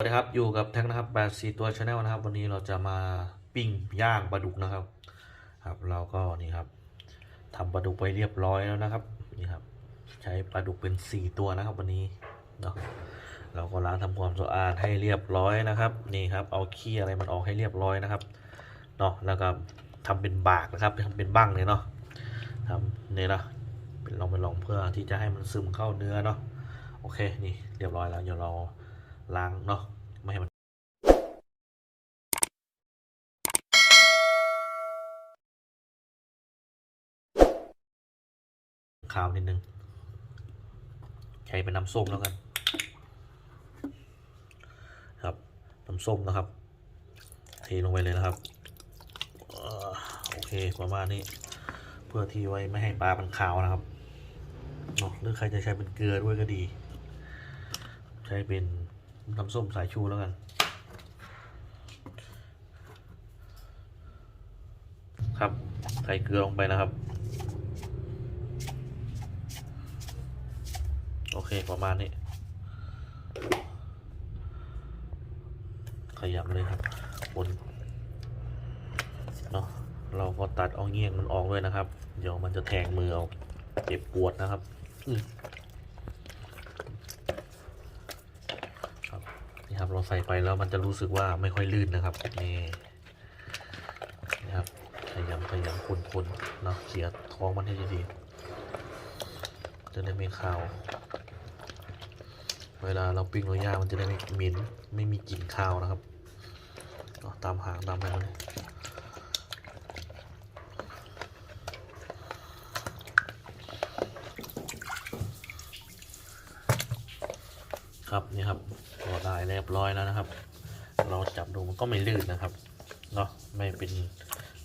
สวัสดีครับ อยู่กับแท็กนะครับแปดสี่ตัวชาแนลนะครับ วันนี้เราจะมาปิ้งย่างปลาดุกนะครับ ครับ เราก็นี่ครับทำปลาดุกไปเรียบร้อยแล้วนะครับ นี่ครับ ใช้ปลาดุกเป็นสี่ตัวนะครับ วันนี้เนาะเราก็ล้างทำความสะอาดให้เรียบร้อยนะครับ นี่ครับ เอาขี้อะไรมันออกให้เรียบร้อยนะครับ เนาะแล้วก็ทำเป็นบากนะครับทำเป็นบ้างเลยเนาะทำเนี่ยนะเป็นลองเป็นลองเพื่อที่จะให้มันซึมเข้าเนื้อเนาะ โอเค นี่เรียบร้อยแล้ว เดี๋ยวเรา ล้างเนาะไม่ให้มันขาวนิดนึงใช้เป็นน้ำส้มแล้วกัน ครับน้ำส้มนะครับเทลงไปเลยนะครับออโอเคประมาณนี้ เพื่อที่ไว้ไม่ให้ปลามันขาวนะครับหรือใครจะใช้เป็นเกลือด้วยก็ดี ใช้เป็น น้ำส้มสายชูแล้วกัน ครับใส่เกลือลงไปนะครับ โอเคประมาณนี้ ขยับเลยครับคนเนาะเราก็ตัดเอาเงี้ยงมันออกด้วยนะครับ เดี๋ยวมันจะแทงมือเอาเจ็บปวดนะครับอืมครับ ครับเราใส่ไปแล้วมันจะรู้สึกว่าไม่ค่อยลื่นนะครับนี่นะครับพยายามพยายามคนๆนะเสียท้องมันให้ดีๆจะได้ไม่ขาว เวลาเราปิ้งเราย่างมันจะได้ไม่เหม็นไม่มีกลิ่นคาวนะครับตามหางตามอะไรมั ครับนี่ครับก็ได้เรียบร้อยแล้วนะครับ เราจับดูมันก็ไม่ลื่นนะครับเนาะไม่เป็น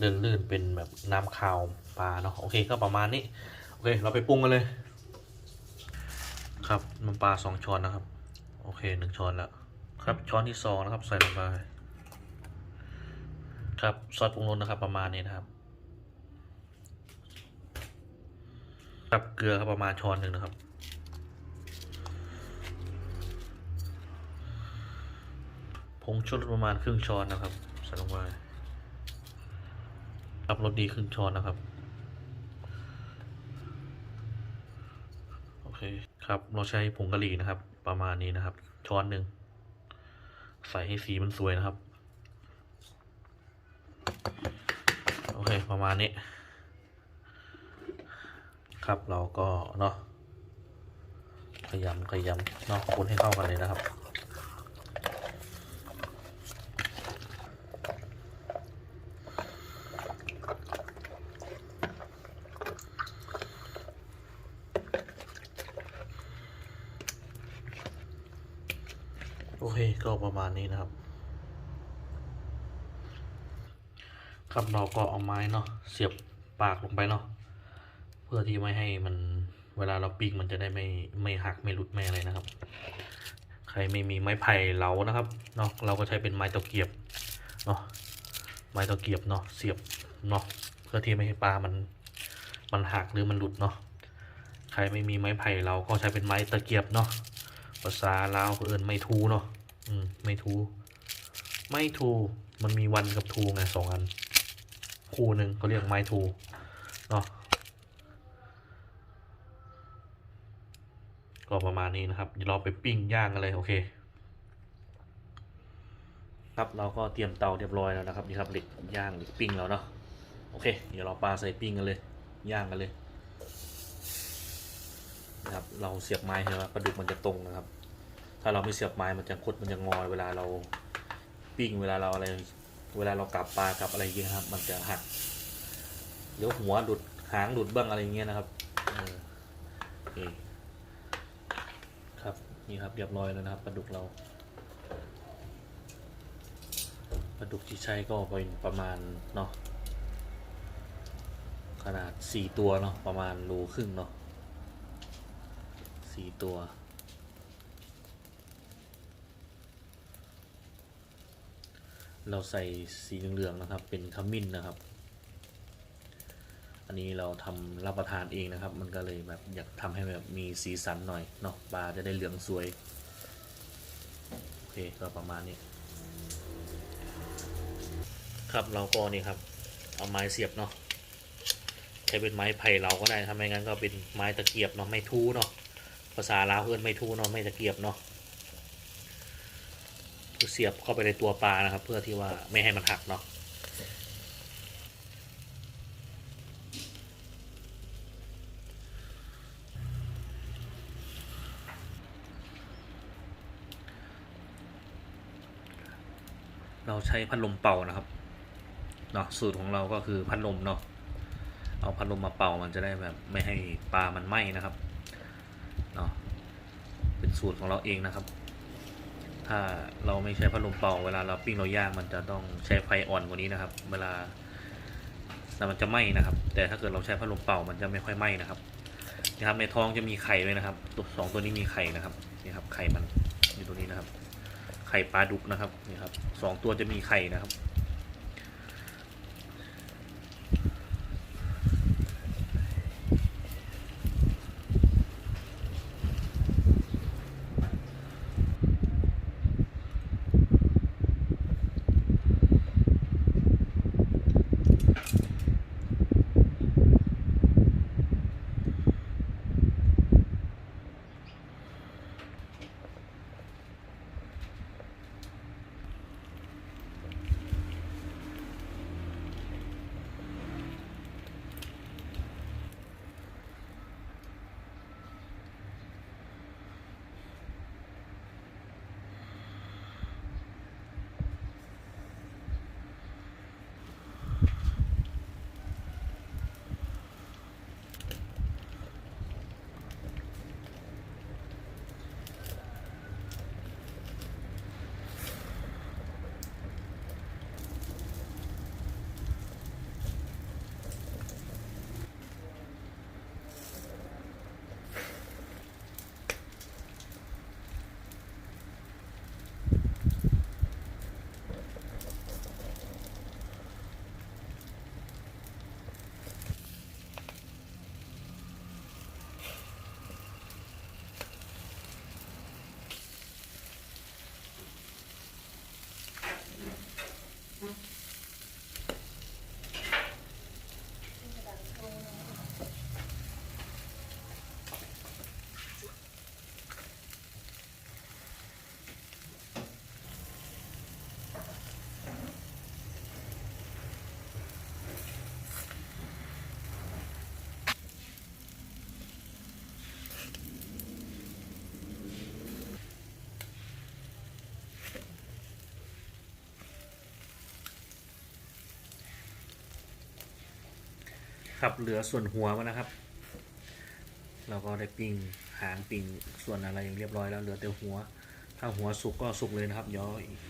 ลื่นลื่นๆเป็นแบบน้ำคาวปลาเนาะโอเคก็ประมาณนี้โอเค เราไปปรุงกันเลย ครับน้ำปลาสองช้อนนะครับ โอเคหนึ่งช้อนแล้วครับช้อนที่สองนะครับใส่ลงไปครับซอสปรุงรสนะครับ ประมาณนี้นะครับครับเกลือครับประมาณช้อนหนึ่งนะครับ ผงชูรสประมาณครึ่งช้อนนะครับใส่ลงไปครับรสดีครึ่งช้อนนะครับ โอเคครับเราใช้ผงกะหรี่นะครับ ประมาณนี้นะครับ ช้อนหนึ่งใส่ให้สีมันสวยนะครับ โอเคประมาณนี้ ครับเราก็เนาะขยำขยำเนาะคนให้เข้ากันเลยนะครับ โอเคก็ประมาณนี้นะครับ ครับเราก็เอาไม้เนาะเสียบปากลงไปเนาะเพื่อที่ไม่ให้มันเวลาเราปิ้งมันจะได้ไม่ไม่หักไม่หลุดไม่อะไรนะครับ ใครไม่มีไม้ไผ่เหลานะครับเนาะเราก็ใช้เป็นไม้ตะเกียบเนาะไม้ตะเกียบเนาะเสียบเนาะเพื่อที่ไม่ให้ปลามันมันหักหรือมันหลุดเนาะใครไม่มีไม้ไผ่เราก็ใช้เป็นไม้ตะเกียบเนาะ ภาษาลาวเขาเอินไม่ทูเนาะอืมไม่ทู ไม่ทู มันมีวันกับทูไงสองอัน คู่หนึ่งเขาเรียกไม้ทูเนาะก็ประมาณนี้นะครับเดี๋ยวเราไปปิ้งย่างกันเลยโอเค ครับเราก็เตรียมเตาเรียบร้อยแล้วนะครับนี่ครับเหล็กย่างเหล็กปิ้งแล้วเนาะโอเค เดี๋ยวเราปลาใส่ปิ้งกันเลย ย่างกันเลย นะครับ เราเสียบไม้ใช่ไหมปลาดุกมันจะตรงนะครับ ถ้าเราไม่เสียบไม้มันจะคดมันจะงอเวลาเราปิ้งเวลาเราอะไร เวลาเรากลับปลากลับอะไรอย่างเงี้ยครับ มันจะหักเดี๋ยวหัวหลุดหางหลุดบ้างอะไรเงี้ยนะครับครับนี่ครับเรียบร้อยแล้วนะครับปลาดุกเราปลาดุกที่ใช้ก็เป็นประมาณเนาะขนาดสี่ตัวเนาะประมาณโลครึ่งเนาะ สี่ตัว เราใส่สีเหลืองๆนะครับ เป็นขมิ้นนะครับ อันนี้เราทำรับประทานเองนะครับ มันก็เลยแบบอยากทำให้แบบมีสีสันหน่อยเนาะปลาจะได้เหลืองสวยโอเคก็ประมาณนี้ครับเราก็นี่ครับ เอาไม้เสียบเนาะใช้เป็นไม้ไผ่เราก็ได้ถ้าไม่งั้นก็เป็นไม้ตะเกียบเนาะไม่ทูเนาะ ภาษาลาวเพื่อนไม่ทูเนาะไม่ตะเกียบเนาะคือเสียบเข้าไปในตัวปลานะครับ เพื่อที่ว่าไม่ให้มันหักเนาะเราใช้พัดลมเป่านะครับเนาะสูตรของเราก็คือพัดลมเนาะเอาพัดลมมาเป่ามันจะได้แบบไม่ให้ปลามันไหม้นะครับ สูตรของเราเองนะครับ ถ้าเราไม่ใช้พัดลมเป่าเวลาเราปิ้งเราย่างมันจะต้องใช้ไฟอ่อนกว่านี้นะครับ เวลาแต่มันจะไหม้นะครับ แต่ถ้าเกิดเราใช้พัดลมเป่ามันจะไม่ค่อยไหม้นะครับนะครับ ในท้องจะมีไข่ด้วยนะครับ ตัวสองตัวนี้มีไข่นะครับนี่ครับไข่มันอยู่ตรงนี้นะครับ ไข่ปลาดุกนะครับนี่ครับสองตัวจะมีไข่นะครับ ครับเหลือส่วนหัวมันนะครับ เราก็ได้ปิ้งหางปิ้งส่วนอะไรอย่างเรียบร้อยแล้วเหลือแต่หัว ถ้าหัวสุกก็สุกเลยนะครับย่ออีก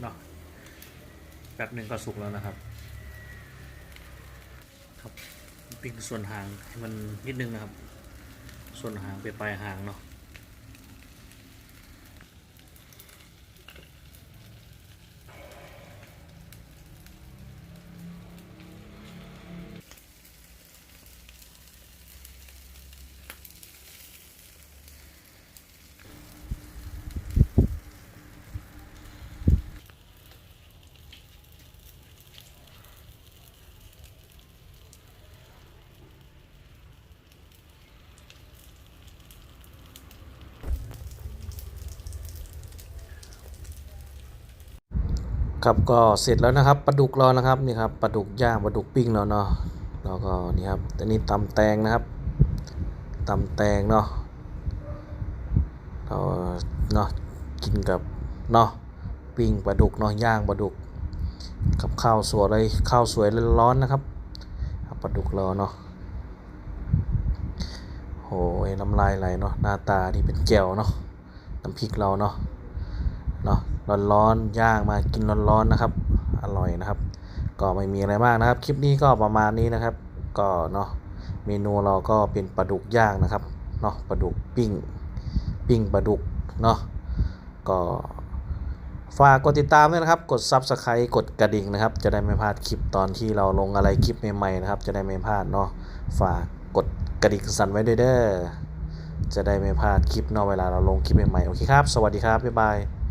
เนาะแป๊บหนึ่งก็สุกแล้วนะครับ ครับปิ้งส่วนหางให้มันนิดนึงนะครับ ส่วนหางไปปลายหางเนาะ ครับก็เสร็จแล้วนะครับปลาดุกเรานะครับนี่ครับปลาดุกย่างปลาดุกปิ้งเราเนาะแล้วก็นี่ครับอันนี้ตำแตงนะครับตำแตงเนาะเราเนาะกินกับเนาะปิ้งปลาดุกเนาะย่างปลาดุก กับข้าวสวยเลยข้าวสวยร้อนๆนะครับปลาดุกเราเนาะโอ้ยน้ำลายไหลเนาะหน้าตานี่เป็นแจ่วเนาะน้ำพริกเราเนาะ ร้อนๆย่างมากินร้อนๆนะครับ อร่อยนะครับ ก็ไม่มีอะไรมากนะครับ คลิปนี้ก็ประมาณนี้นะครับ ก็เนาะเมนูเราก็เป็นปลาดุกย่างนะครับเนาะปลาดุกปิ้งปิ้งปลาดุกเนาะก็ฝากกดติดตามด้วยนะครับ กด Subscribe กดกระดิ่งนะครับ จะได้ไม่พลาดคลิปตอนที่เราลงอะไรคลิปใหม่ๆนะครับ จะได้ไม่พลาดเนาะฝากกดกระดิ่งสั่นไว้ด้วยเด้อจะได้ไม่พลาดคลิปเนาะเวลาเราลงคลิปใหม่ๆโอเคครับ สวัสดีครับ บ๊ายบาย